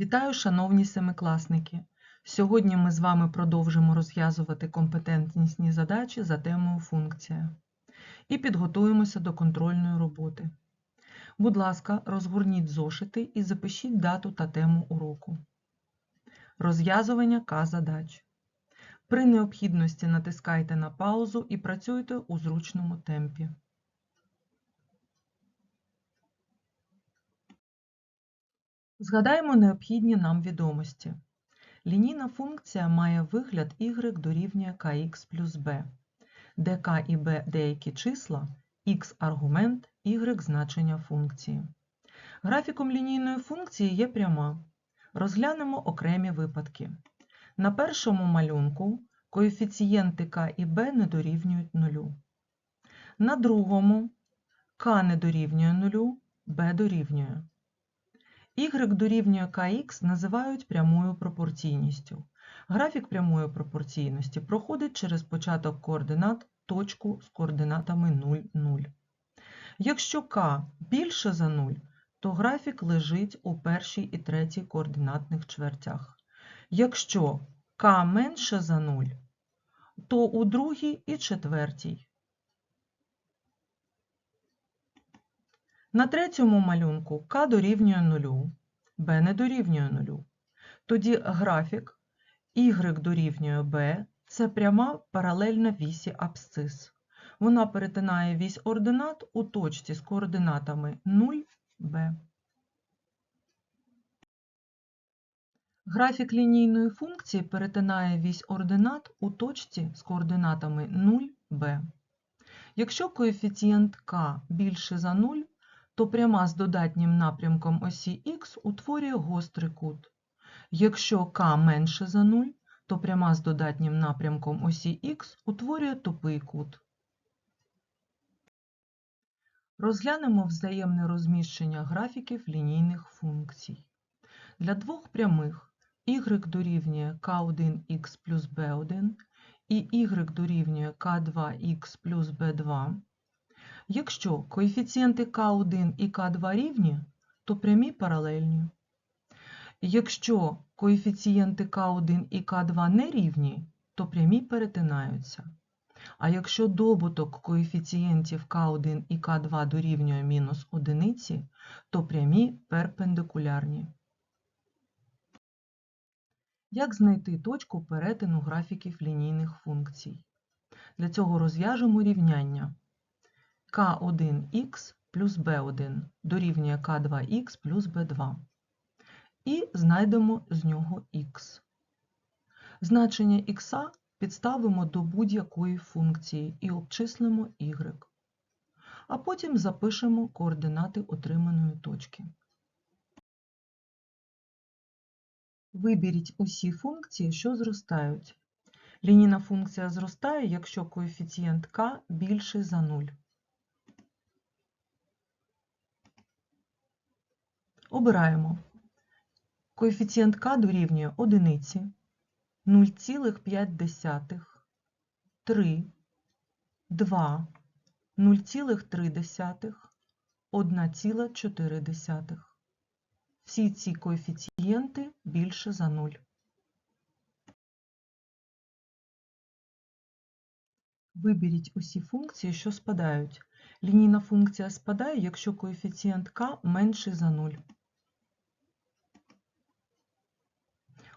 Вітаю, шановні семикласники! Сьогодні ми з вами продовжимо розв'язувати компетентнісні задачі за темою функція і підготуємося до контрольної роботи. Будь ласка, розгорніть зошити і запишіть дату та тему уроку. Розв'язування К-задач. При необхідності натискайте на паузу і працюйте у зручному темпі. Згадаємо необхідні нам відомості. Лінійна функція має вигляд y дорівнює kx плюс b, де k і b деякі числа, x – аргумент, y – значення функції. Графіком лінійної функції є пряма. Розглянемо окремі випадки. На першому малюнку коефіцієнти k і b не дорівнюють нулю. На другому k не дорівнює нулю, b дорівнює. Y дорівнює kx називають прямою пропорційністю. Графік прямої пропорційності проходить через початок координат точку з координатами 0, 0. Якщо k більше за 0, то графік лежить у першій і третій координатних чвертях. Якщо k менше за 0, то у другій і четвертій. На третьому малюнку k дорівнює 0, b не дорівнює 0. Тоді графік y дорівнює b – це пряма паралельна вісі абсцис. Вона перетинає вісь ординат у точці з координатами 0, b. Графік лінійної функції перетинає вісь ординат у точці з координатами 0, b. Якщо коефіцієнт k більше за 0, то пряма з додатнім напрямком осі х утворює гострий кут. Якщо k менше за 0, то пряма з додатнім напрямком осі х утворює тупий кут. Розглянемо взаємне розміщення графіків лінійних функцій. Для двох прямих y дорівнює k1x плюс b1 і y дорівнює k2x плюс b2 Якщо коефіцієнти К1 і К2 рівні, то прямі паралельні. Якщо коефіцієнти К1 і К2 не рівні, то прямі перетинаються. А якщо добуток коефіцієнтів К1 і К2 дорівнює мінус одиниці, то прямі перпендикулярні. Як знайти точку перетину графіків лінійних функцій? Для цього розв'яжемо рівняння k1x плюс b1 дорівнює k2x плюс b2. І знайдемо з нього х. Значення х підставимо до будь-якої функції і обчислимо y. А потім запишемо координати отриманої точки. Виберіть усі функції, що зростають. Лінійна функція зростає, якщо коефіцієнт k більший за 0. Обираємо. Коефіцієнт k дорівнює 1, 0,5, 3, 2, 0,3, 1,4. Всі ці коефіцієнти більше за 0. Виберіть усі функції, що спадають. Лінійна функція спадає, якщо коефіцієнт k менший за 0.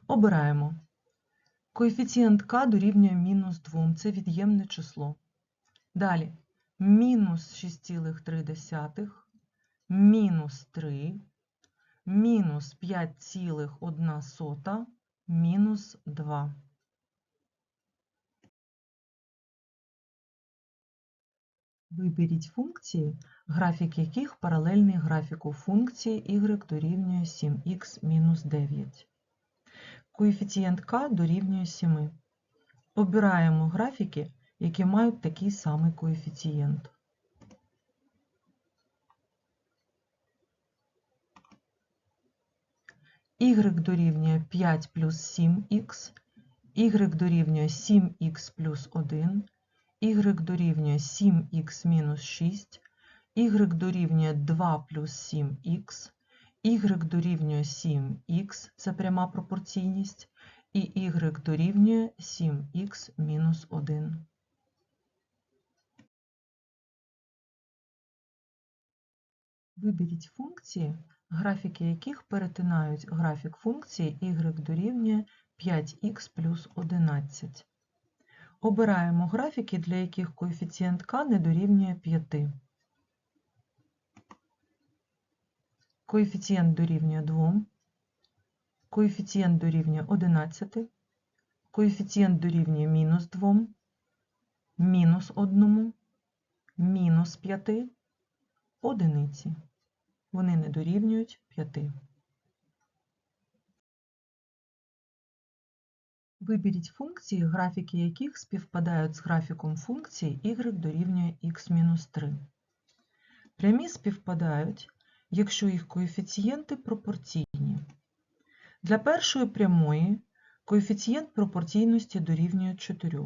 Обираємо. Коефіцієнт k дорівнює мінус 2, це від'ємне число. Далі мінус 6,3, мінус 3, мінус 5,1, мінус 2. Виберіть функції, графік яких паралельний графіку функції y дорівнює 7х мінус 9. Коефіцієнт k дорівнює 7. Обираємо графіки, які мають такий самий коефіцієнт. y дорівнює 5 плюс 7х, y дорівнює 7х плюс 1, y дорівнює 7х мінус 6, y дорівнює 2 плюс 7х, y дорівнює 7х, це пряма пропорційність, і y дорівнює 7х мінус 1. Виберіть функції, графіки яких перетинають графік функції y дорівнює 5х плюс 11. Обираємо графіки, для яких коефіцієнт k не дорівнює 5. Коефіцієнт дорівнює 2, коефіцієнт дорівнює 11, коефіцієнт дорівнює мінус 2, мінус 1, мінус 5, одиниці. Вони не дорівнюють 5. Виберіть функції, графіки яких співпадають з графіком функції y дорівнює x-3. Прямі співпадають, якщо їх коефіцієнти пропорційні. Для першої прямої коефіцієнт пропорційності дорівнює 4,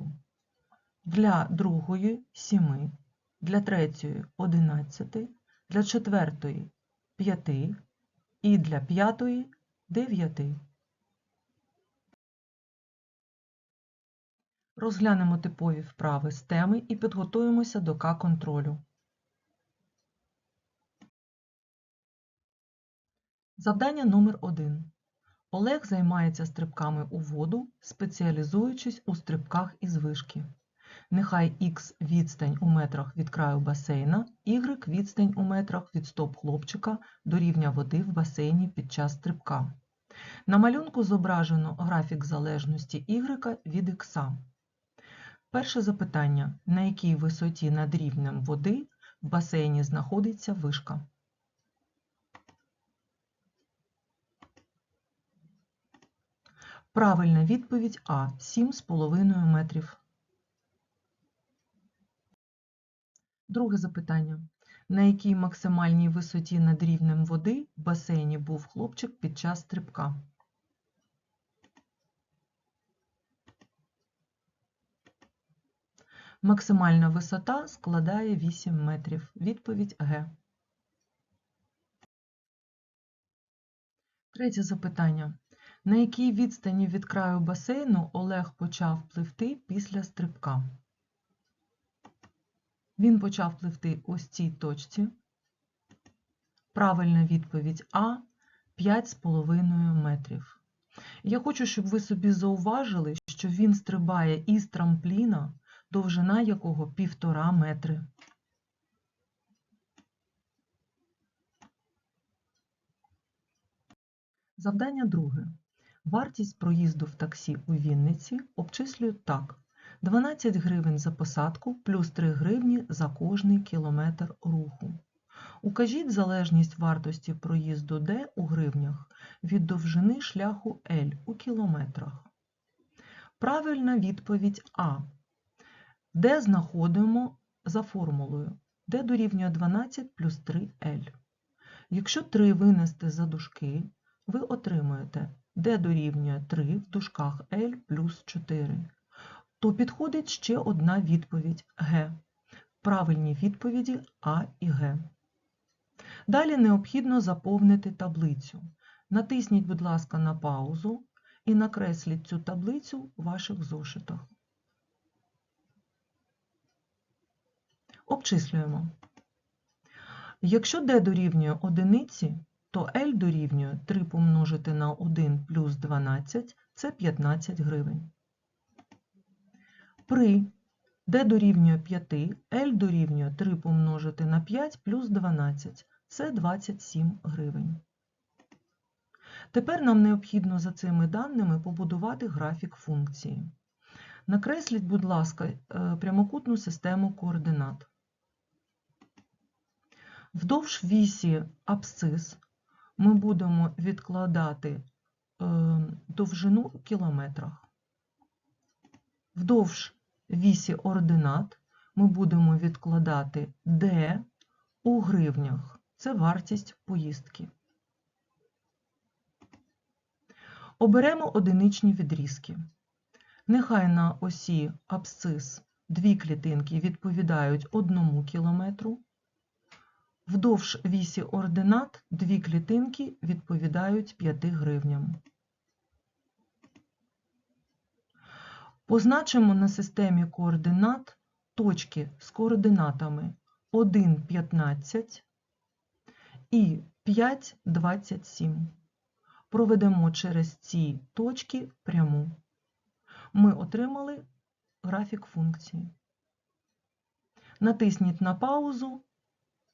для другої 7, для третьої 11, для четвертої 5 і для п'ятої 9. Розглянемо типові вправи з теми і підготуємося до К-контролю. Завдання номер 1. Олег займається стрибками у воду, спеціалізуючись у стрибках із вишки. Нехай Х відстань у метрах від краю басейна, Y відстань у метрах від стоп хлопчика до рівня води в басейні під час стрибка. На малюнку зображено графік залежності Y від Х. Перше запитання. На якій висоті над рівнем води в басейні знаходиться вишка? Правильна відповідь А. 7,5 метрів. Друге запитання. На якій максимальній висоті над рівнем води в басейні був хлопчик під час стрибка? Максимальна висота складає 8 метрів. Відповідь Г. Третє запитання. На якій відстані від краю басейну Олег почав пливти після стрибка? Він почав пливти ось цій точці. Правильна відповідь А 5,5 метрів. Я хочу, щоб ви собі зауважили, що він стрибає із трампліна, довжина якого 1,5 метри. Завдання друге. Вартість проїзду в таксі у Вінниці обчислюють так. 12 гривень за посадку плюс 3 гривні за кожний кілометр руху. Укажіть залежність вартості проїзду D у гривнях від довжини шляху L у кілометрах. Правильна відповідь А. Де знаходимо за формулою D дорівнює 12 плюс 3L. Якщо 3 винести за дужки, ви отримуєте D дорівнює 3 в дужках L плюс 4 то підходить ще одна відповідь Г. Правильні відповіді А і Г. Далі необхідно заповнити таблицю. Натисніть, будь ласка, на паузу і накресліть цю таблицю у ваших зошитах. Обчислюємо. Якщо d дорівнює одиниці, то L дорівнює 3 помножити на 1 плюс 12 це 15 гривень. При d дорівнює 5, L дорівнює 3 помножити на 5 плюс 12 це 27 гривень. Тепер нам необхідно за цими даними побудувати графік функції. Накресліть, будь ласка, е, прямокутну систему координат. Вдовж вісі абсцис ми будемо відкладати е, довжину у кілометрах. Вдовж вісі ординат ми будемо відкладати D у гривнях. Це вартість поїздки. Оберемо одиничні відрізки. Нехай на осі абсцис дві клітинки відповідають 1 кілометру, Вдовж вісі ординат дві клітинки відповідають 5 гривням. Позначимо на системі координат точки з координатами 1, 15 і 5, 27. Проведемо через ці точки пряму. Ми отримали графік функції. Натисніть на паузу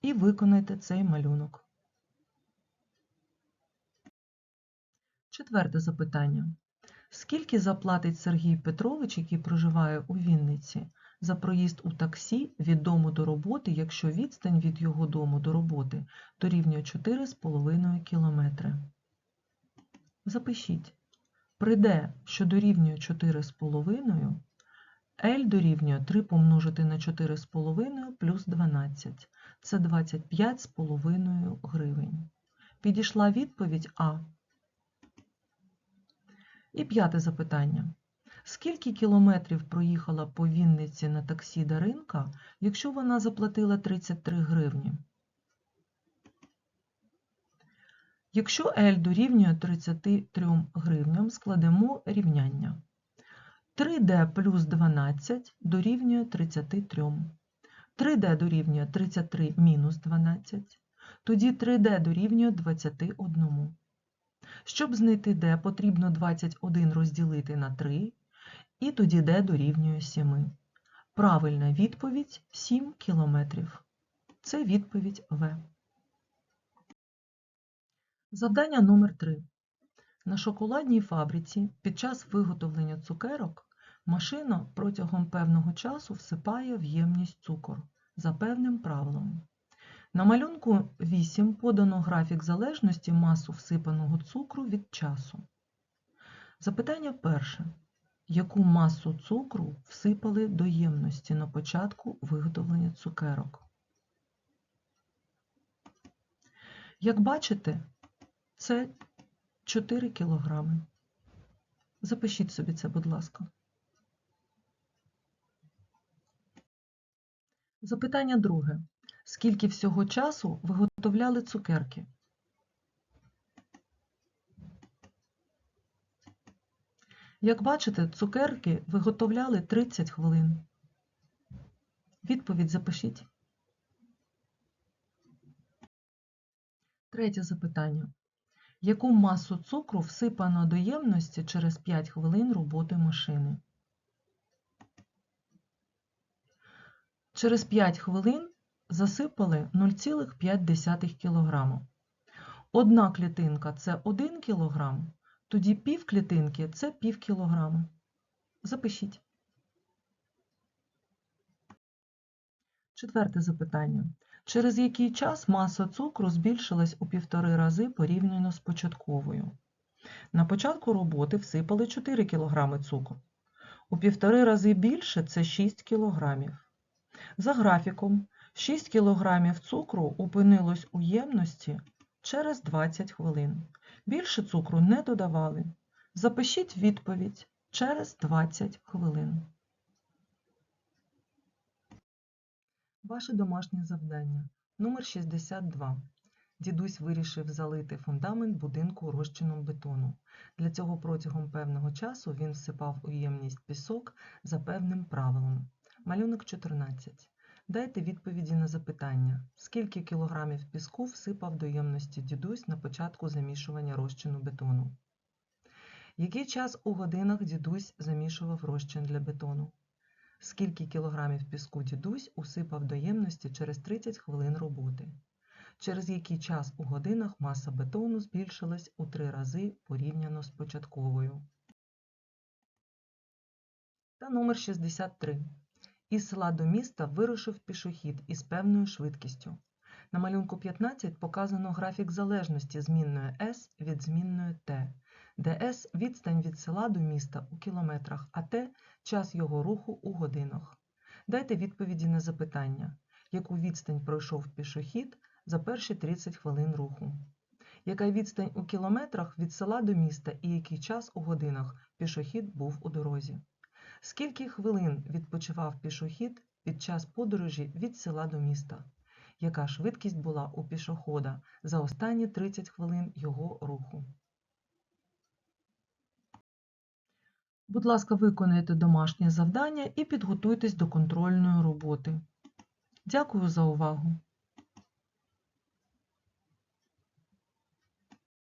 і виконайте цей малюнок. Четверте запитання. Скільки заплатить Сергій Петрович, який проживає у Вінниці, за проїзд у таксі від дому до роботи, якщо відстань від його дому до роботи дорівнює 4,5 км? Запишіть. Прийде, що дорівнює 4,5, L дорівнює 3 помножити на 4,5 плюс 12. Це 25,5 гривень. Підійшла відповідь А. І п'яте запитання. Скільки кілометрів проїхала по Вінниці на таксі Даринка, якщо вона заплатила 33 гривні? Якщо L дорівнює 33 гривням, складемо рівняння. 3D плюс 12 дорівнює 33. 3D дорівнює 33 мінус 12. Тоді 3D дорівнює 21. Щоб знайти d, потрібно 21 розділити на 3, і тоді d дорівнює 7. Правильна відповідь 7 кілометрів. Це відповідь В. Завдання номер 3. На шоколадній фабриці під час виготовлення цукерок машина протягом певного часу всипає в ємність цукор за певним правилом. На малюнку 8 подано графік залежності масу всипаного цукру від часу. Запитання перше. Яку масу цукру всипали до ємності на початку виготовлення цукерок? Як бачите, це 4 кілограми. Запишіть собі це, будь ласка. Запитання друге. Скільки всього часу виготовляли цукерки? Як бачите, цукерки виготовляли 30 хвилин. Відповідь запишіть. Третє запитання. Яку масу цукру всипано до ємності через 5 хвилин роботи машини? Через 5 хвилин засипали 0,5 кг. Одна клітинка це 1 кг, тоді пів клітинки це пів кілограма. Запишіть. Четверте запитання. Через який час маса цукру збільшилась у півтори рази порівняно з початковою? На початку роботи всипали 4 кг цукру. У півтори рази більше це 6 кг. За графіком 6 кг цукру опинилось у ємності через 20 хвилин. Більше цукру не додавали. Запишіть відповідь через 20 хвилин. Ваше домашнє завдання номер 62. Дідусь вирішив залити фундамент будинку розчином бетону. Для цього протягом певного часу він всипав у ємність пісок за певним правилом. Малюнок 14. Дайте відповіді на запитання, скільки кілограмів піску всипав до ємності дідусь на початку замішування розчину бетону? Який час у годинах дідусь замішував розчин для бетону? Скільки кілограмів піску дідусь усипав до ємності через 30 хвилин роботи? Через який час у годинах маса бетону збільшилась у три рази порівняно з початковою? Та номер 63. Із села до міста вирушив пішохід із певною швидкістю. На малюнку 15 показано графік залежності змінної S від змінної T, де S – відстань від села до міста у кілометрах, а T – час його руху у годинах. Дайте відповіді на запитання, яку відстань пройшов пішохід за перші 30 хвилин руху. Яка відстань у кілометрах від села до міста і який час у годинах пішохід був у дорозі? Скільки хвилин відпочивав пішохід під час подорожі від села до міста? яка швидкість була у пішохода за останні 30 хвилин його руху. Будь ласка, виконайте домашнє завдання і підготуйтесь до контрольної роботи. Дякую за увагу!